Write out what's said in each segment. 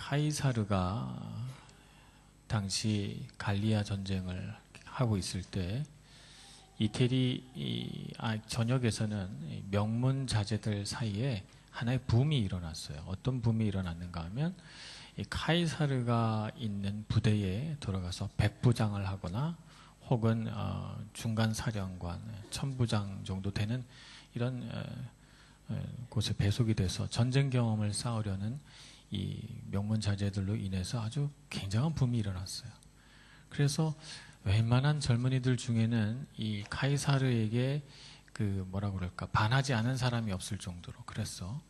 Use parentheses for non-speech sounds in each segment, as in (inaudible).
카이사르가 당시 갈리아 전쟁을 하고 있을 때 이태리 이, 아, 전역에서는 명문 자제들 사이에 하나의 붐이 일어났어요. 어떤 붐이 일어났는가 하면 이 카이사르가 있는 부대에 들어가서 백부장을 하거나 혹은 어, 중간 사령관, 천부장 정도 되는 이런 어, 어, 곳에 배속이 돼서 전쟁 경험을 쌓으려는 이 명문 자제들로 인해서 아주 굉장한 붐이 일어났어요. 그래서 웬만한 젊은이들 중에는 이 카이사르에게 그 뭐라 그럴까 반하지 않은 사람이 없을 정도로 그래서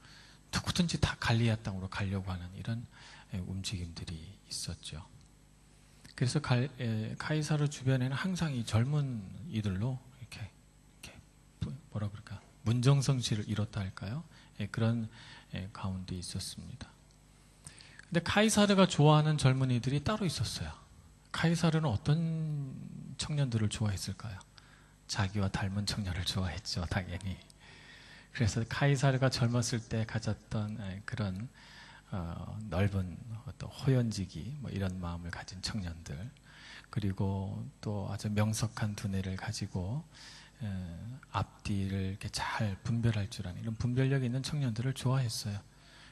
누구든지 다 갈리아 땅으로 가려고 하는 이런 움직임들이 있었죠. 그래서 갈, 에, 카이사르 주변에는 항상 이 젊은 이들로 이렇게, 이렇게 뭐라 그럴까 문정성시를 이뤘다 할까요? 예, 그런 예, 가운데 있었습니다. 근데 카이사르가 좋아하는 젊은이들이 따로 있었어요. 카이사르는 어떤 청년들을 좋아했을까요? 자기와 닮은 청년을 좋아했죠, 당연히. 그래서 카이사르가 젊었을 때 가졌던 예, 그런 어, 넓은 어떤 호연지기 뭐 이런 마음을 가진 청년들 그리고 또 아주 명석한 두뇌를 가지고 에, 앞뒤를 이렇게 잘 분별할 줄 아는 이런 분별력 있는 청년들을 좋아했어요.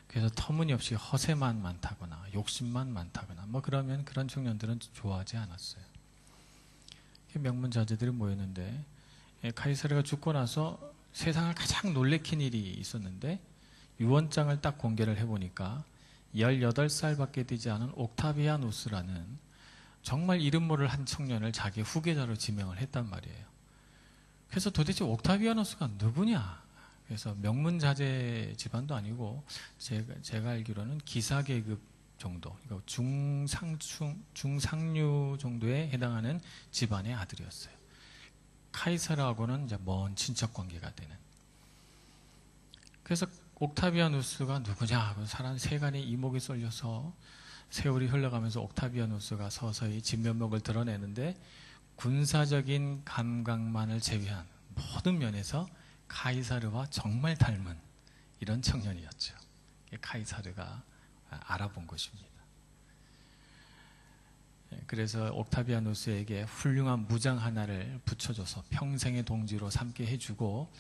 그래서 터무니없이 허세만 많다거나 욕심만 많다거나 뭐 그러면 그런 청년들은 좋아하지 않았어요. 명문자제들이 모였는데 카이사르가 죽고 나서 세상을 가장 놀래킨 일이 있었는데 유언장을 딱 공개를 해보니까 18살밖에 되지 않은 옥타비아누스라는 정말 이름 모를 한 청년을 자기 후계자로 지명을 했단 말이에요. 그래서 도대체 옥타비아누스가 누구냐? 그래서 명문자제 집안도 아니고 제가, 제가 알기로는 기사 계급 정도, 그러니까 중상중, 중상류 정도에 해당하는 집안의 아들이었어요. 카이사르하고는 이제 먼 친척 관계가 되는. 그래서 옥타비아누스가 누구냐 사람 세간의 이목이 쏠려서 세월이 흘러가면서 옥타비아누스가 서서히 진면목을 드러내는데 군사적인 감각만을 제외한 모든 면에서 카이사르와 정말 닮은 이런 청년이었죠. 카이사르가 알아본 것입니다. 예, 그래서 옥타비아누스에게 훌륭한 무장 하나를 붙여줘서 평생의 동지로 삼게 해주고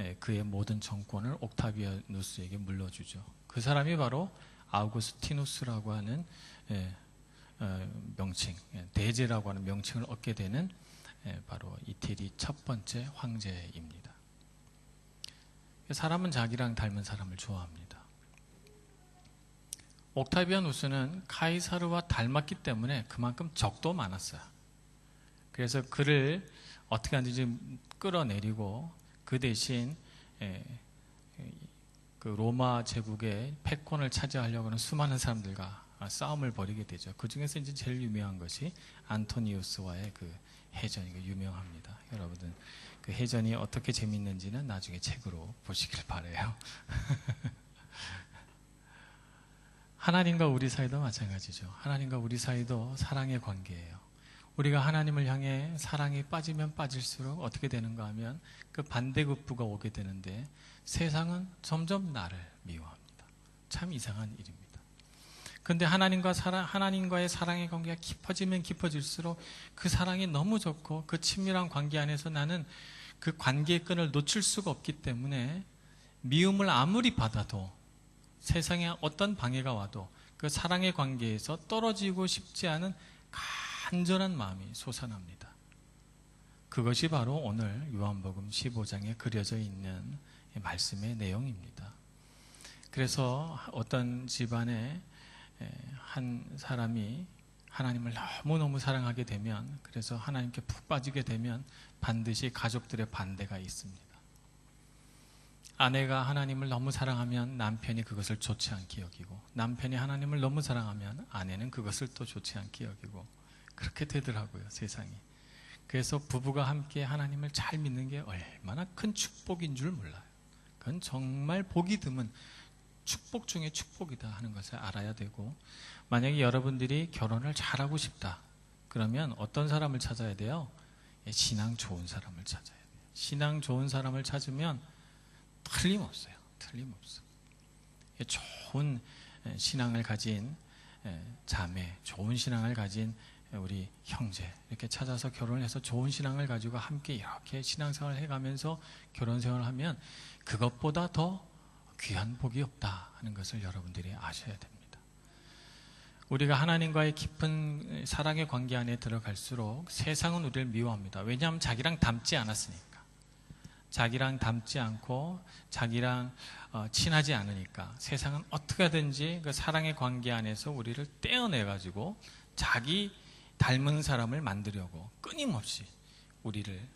예, 그의 모든 정권을 옥타비아누스에게 물려주죠. 그 사람이 바로 아우구스티누스라고 하는 예, 어, 명칭, 대제라고 하는 명칭을 얻게 되는 바로 이태리 첫 번째 황제입니다. 사람은 자기랑 닮은 사람을 좋아합니다. 옥타비아누스는 카이사르와 닮았기 때문에 그만큼 적도 많았어요. 그래서 그를 어떻게 하든지 끌어내리고 그 대신 그 로마 제국의 패권을 차지하려고 하는 수많은 사람들과 싸움을 벌이게 되죠. 그 중에서 이제 제일 유명한 것이 안토니우스와의 그 해전이 유명합니다. 여러분들 그 해전이 어떻게 재밌는지는 나중에 책으로 보시길 바래요. (laughs) 하나님과 우리 사이도 마찬가지죠. 하나님과 우리 사이도 사랑의 관계예요. 우리가 하나님을 향해 사랑이 빠지면 빠질수록 어떻게 되는가 하면 그 반대급부가 오게 되는데 세상은 점점 나를 미워합니다. 참 이상한 일입니다. 근데 하나님과 사랑, 하나님과의 사랑의 관계가 깊어지면 깊어질수록 그 사랑이 너무 좋고 그 친밀한 관계 안에서 나는 그 관계의 끈을 놓칠 수가 없기 때문에 미움을 아무리 받아도 세상에 어떤 방해가 와도 그 사랑의 관계에서 떨어지고 싶지 않은 간절한 마음이 솟아납니다. 그것이 바로 오늘 요한복음 15장에 그려져 있는 말씀의 내용입니다. 그래서 어떤 집안에 한 사람이 하나님을 너무너무 사랑하게 되면 그래서 하나님께 푹 빠지게 되면 반드시 가족들의 반대가 있습니다. 아내가 하나님을 너무 사랑하면 남편이 그것을 좋지 않게 여기고 남편이 하나님을 너무 사랑하면 아내는 그것을 또 좋지 않게 여기고 그렇게 되더라고요 세상이 그래서 부부가 함께 하나님을 잘 믿는 게 얼마나 큰 축복인 줄 몰라요 그건 정말 복이 드문 축복 중에 축복이다 하는 것을 알아야 되고 만약에 여러분들이 결혼을 잘하고 싶다 그러면 어떤 사람을 찾아야 돼요? 예, 신앙 좋은 사람을 찾아야 돼요. 신앙 좋은 사람을 찾으면 틀림없어요. 틀림없어. 요 좋은 신앙을 가진 예, 자매, 좋은 신앙을 가진 우리 형제 이렇게 찾아서 결혼을 해서 좋은 신앙을 가지고 함께 이렇게 신앙생활을 해가면서 결혼 생활을 하면 그것보다 더 귀한 복이 없다 하는 것을 여러분들이 아셔야 됩니다. 우리가 하나님과의 깊은 사랑의 관계 안에 들어갈수록 세상은 우리를 미워합니다. 왜냐하면 자기랑 닮지 않았으니까. 자기랑 닮지 않고 자기랑 어, 친하지 않으니까 세상은 어떻게든지 그 사랑의 관계 안에서 우리를 떼어내 가지고 자기 닮은 사람을 만들려고 끊임없이 우리를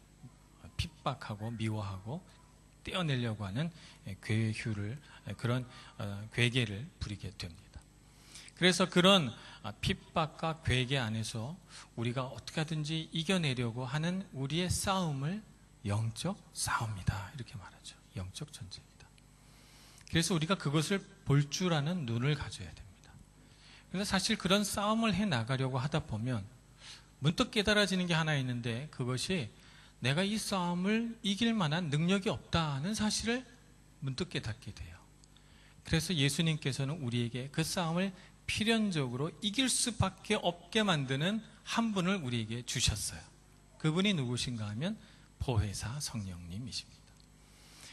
핍박하고 미워하고 떼어내려고 하는 괴휴를 그런 어, 괴계를 부리게 됩니다. 그래서 그런 아, 핍박과 괴계 안에서 우리가 어떻게 하든지 이겨내려고 하는 우리의 싸움을 영적 싸움이다. 이렇게 말하죠. 영적 전쟁이다. 그래서 우리가 그것을 볼 줄 아는 눈을 가져야 됩니다. 그래서 사실 그런 싸움을 해 나가려고 하다 보면 문득 깨달아지는 게 하나 있는데 그것이 내가 이 싸움을 이길 만한 능력이 없다는 사실을 문득 깨닫게 돼요. 그래서 예수님께서는 우리에게 그 싸움을 필연적으로 이길 수밖에 없게 만드는 한 분을 우리에게 주셨어요. 그분이 누구신가 하면 보혜사 성령님이십니다.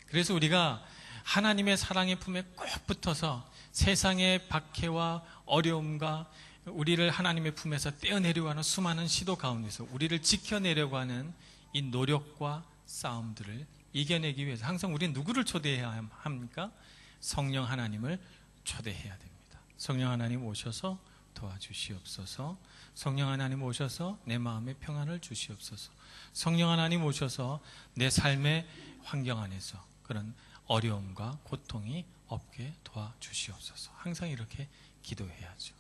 그래서 우리가 하나님의 사랑의 품에 꼭 붙어서 세상의 박해와 어려움과 우리를 하나님의 품에서 떼어내려고 하는 수많은 시도 가운데서 우리를 지켜내려고 하는 이 노력과 싸움들을 이겨내기 위해서 항상 우리는 누구를 초대해야 합니까? 성령 하나님을 초대해야 됩니다. 성령 하나님 오셔서 도와주시옵소서. 성령 하나님 오셔서 내 마음의 평안을 주시옵소서. 성령 하나님 오셔서 내 삶의 환경 안에서 그런 어려움과 고통이 없게 도와주시옵소서. 항상 이렇게 기도해야죠.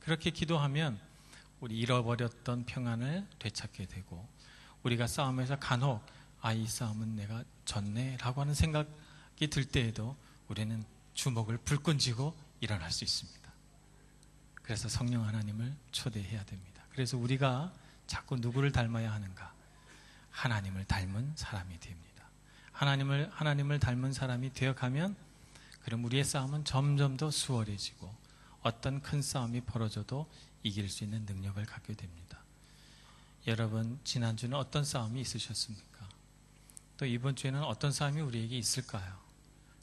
그렇게 기도하면 우리 잃어버렸던 평안을 되찾게 되고 우리가 싸움에서 간혹 아 이 싸움은 내가 졌네 라고 하는 생각이 들 때에도 우리는 주먹을 불끈 쥐고 일어날 수 있습니다. 그래서 성령 하나님을 초대해야 됩니다. 그래서 우리가 자꾸 누구를 닮아야 하는가? 하나님을 닮은 사람이 됩니다. 하나님을 하나님을 닮은 사람이 되어가면 그럼 우리의 싸움은 점점 더 수월해지고 어떤 큰 싸움이 벌어져도 이길 수 있는 능력을 갖게 됩니다. 여러분 지난주는 어떤 싸움이 있으셨습니까? 또 이번 주에는 어떤 싸움이 우리에게 있을까요?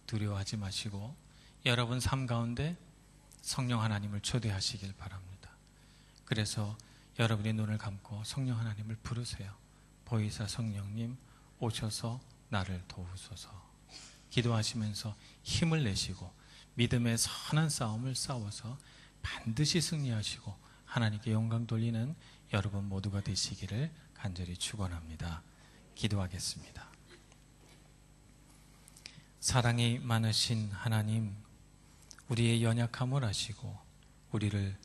두려워하지 마시고 여러분 삶 가운데 성령 하나님을 초대하시길 바랍니다. 그래서 여러분의 눈을 감고 성령 하나님을 부르세요. 보이사 성령님 오셔서 나를 도우소서. 기도하시면서 힘을 내시고 믿음의 선한 싸움을 싸워서 반드시 승리하시고 하나님께 영광 돌리는 여러분 모두가 되시기를 간절히 축원합니다. 기도하겠습니다. 사랑이 많으신 하나님 우리의 연약함을 아시고 우리를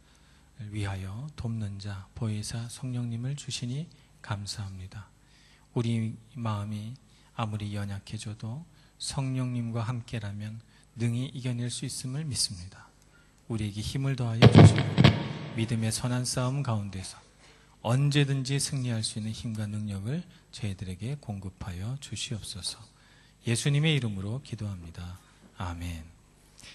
위하여 돕는 자 보혜사 성령님을 주시니 감사합니다. 우리 마음이 아무리 연약해져도 성령님과 함께라면 능히 이겨낼 수 있음을 믿습니다. 우리에게 힘을 더하여 주시고 믿음의 선한 싸움 가운데서 언제든지 승리할 수 있는 힘과 능력을 저희들에게 공급하여 주시옵소서. 예수님의 이름으로 기도합니다. 아멘.